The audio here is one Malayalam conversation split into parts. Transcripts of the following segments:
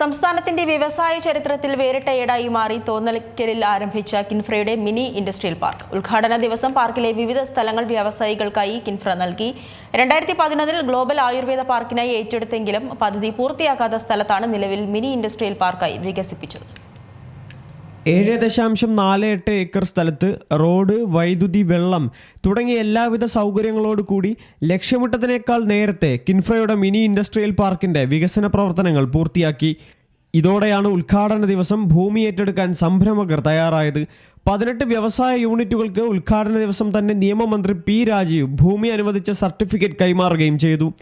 സംസ്ഥാനത്തിന്റെ വ്യവസായ ചരിത്രത്തിൽ വേറിട്ട ഏടായി മാറി തോന്നലിക്കലിൽ ആരംഭിച്ച കിൻഫ്രയുടെ മിനി ഇൻഡസ്ട്രിയൽ പാർക്ക്. ഉദ്ഘാടന ദിവസം പാർക്കിലെ വിവിധ സ്ഥലങ്ങൾ വ്യവസായികൾക്കായി കിൻഫ്ര നൽകി. രണ്ടായിരത്തി പതിനൊന്നിൽ ഗ്ലോബൽ ആയുർവേദ പാർക്കിനായി ഏറ്റെടുത്തെങ്കിലും പദ്ധതി പൂർത്തിയാക്കാത്ത സ്ഥലത്താണ് നിലവിൽ മിനി ഇൻഡസ്ട്രിയൽ പാർക്കായി വികസിപ്പിച്ചത്. ഏഴ് ദശാംശം നാല് എട്ട് ഏക്കർ സ്ഥലത്ത് റോഡ് വൈദ്യുതി വെള്ളം തുടങ്ങിയ എല്ലാവിധ സൗകര്യങ്ങളോടുകൂടി ലക്ഷ്യമിട്ടതിനേക്കാൾ നേരത്തെ കിൻഫ്രയുടെ മിനി ഇൻഡസ്ട്രിയൽ പാർക്കിന്റെ വികസന പ്രവർത്തനങ്ങൾ പൂർത്തിയാക്കി. ഇതോടെയാണ് ഉദ്ഘാടന ദിവസം ഭൂമി ഏറ്റെടുക്കാൻ സംരംഭകർ തയ്യാറായത്. പതിനെട്ട് വ്യവസായ യൂണിറ്റുകൾക്ക് ഉദ്ഘാടന ദിവസം തന്നെ നിയമമന്ത്രി പി രാജീവ് ഭൂമി അനുവദിച്ച സർട്ടിഫിക്കറ്റ് കൈമാറുകയും ചെയ്തു.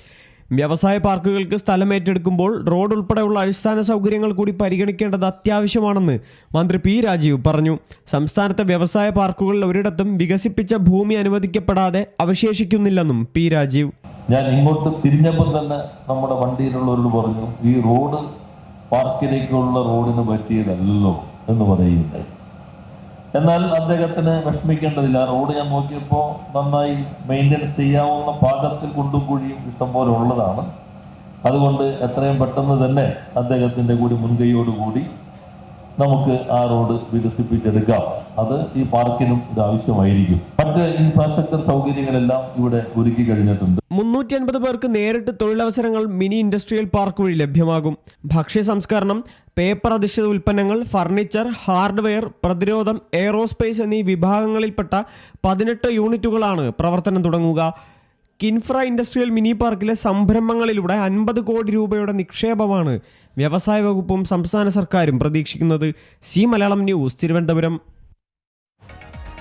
വ്യവസായ പാർക്കുകൾക്ക് സ്ഥലം ഏറ്റെടുക്കുമ്പോൾ റോഡ് ഉൾപ്പെടെയുള്ള അടിസ്ഥാന സൗകര്യങ്ങൾ കൂടി പരിഗണിക്കേണ്ടത് അത്യാവശ്യമാണെന്ന് മന്ത്രി പി രാജീവ് പറഞ്ഞു. സംസ്ഥാനത്തെ വ്യവസായ പാർക്കുകളിൽ ഒരിടത്തും വികസിപ്പിച്ച ഭൂമി അനുവദിക്കപ്പെടാതെ അവശേഷിക്കുന്നില്ലെന്നും പി രാജീവ്. ഞാൻ ഇങ്ങോട്ട് തിരിഞ്ഞപ്പോൾ തന്നെ നമ്മുടെ വണ്ടിയിലുള്ളവരോട് പറഞ്ഞു ഈ റോഡ് പാർക്കിലേക്കുള്ള റോഡിന് പറ്റിയതല്ലോ എന്ന് പറയുന്നുണ്ട് എന്നാൽ അദ്ദേഹത്തിന് വിഷമിക്കേണ്ടതില്ല. റോഡ് ഞാൻ നോക്കിയപ്പോൾ നന്നായി മെയിന്റെനൻസ് ചെയ്യാവുന്ന പാകത്തിൽ കൊണ്ടും കൂടിയും ഇഷ്ടംപോലെ ഉള്ളതാണ്. അതുകൊണ്ട് എത്രയും പെട്ടെന്ന് തന്നെ അദ്ദേഹത്തിന്റെ കൂടി മുൻകൈയോടുകൂടി നമുക്ക് ആ റോഡ് വികസിപ്പിച്ചെടുക്കാം. അത് ഈ പാർക്കിനും ഇത് ആവശ്യമായിരിക്കും. മറ്റ് ഇൻഫ്രാസ്ട്രക്ചർ സൗകര്യങ്ങളെല്ലാം ഇവിടെ ഒരുക്കി കഴിഞ്ഞിട്ടുണ്ട്. മുന്നൂറ്റി അൻപത് പേർക്ക് നേരിട്ട് തൊഴിലവസരങ്ങൾ മിനി ഇൻഡസ്ട്രിയൽ പാർക്ക് വഴി ലഭ്യമാകും. ഭക്ഷ്യ സംസ്കരണം പേപ്പർ അധിഷ്ഠിത ഉൽപ്പന്നങ്ങൾ ഫർണിച്ചർ ഹാർഡ്വെയർ പ്രതിരോധം എയറോസ്പേസ് എന്നീ വിഭാഗങ്ങളിൽപ്പെട്ട പതിനെട്ട് യൂണിറ്റുകളാണ് പ്രവർത്തനം തുടങ്ങുക. കിൻഫ്ര ഇൻഡസ്ട്രിയൽ മിനി പാർക്കിലെ സംരംഭങ്ങളിലൂടെ അൻപത് കോടി രൂപയുടെ നിക്ഷേപമാണ് വ്യവസായ വകുപ്പും സംസ്ഥാന സർക്കാരും പ്രതീക്ഷിക്കുന്നത്. Zee Malayalam news Thiruvananthapuram.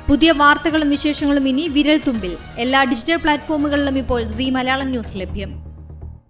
പുതിയ വാർത്തകളും വിശേഷങ്ങളും ഇനി വിരൽ തുമ്പിൽ എല്ലാ ഡിജിറ്റൽ പ്ലാറ്റ്ഫോമുകളിലും ഇപ്പോൾ സി മലയാളം ന്യൂസ് ലഭ്യം.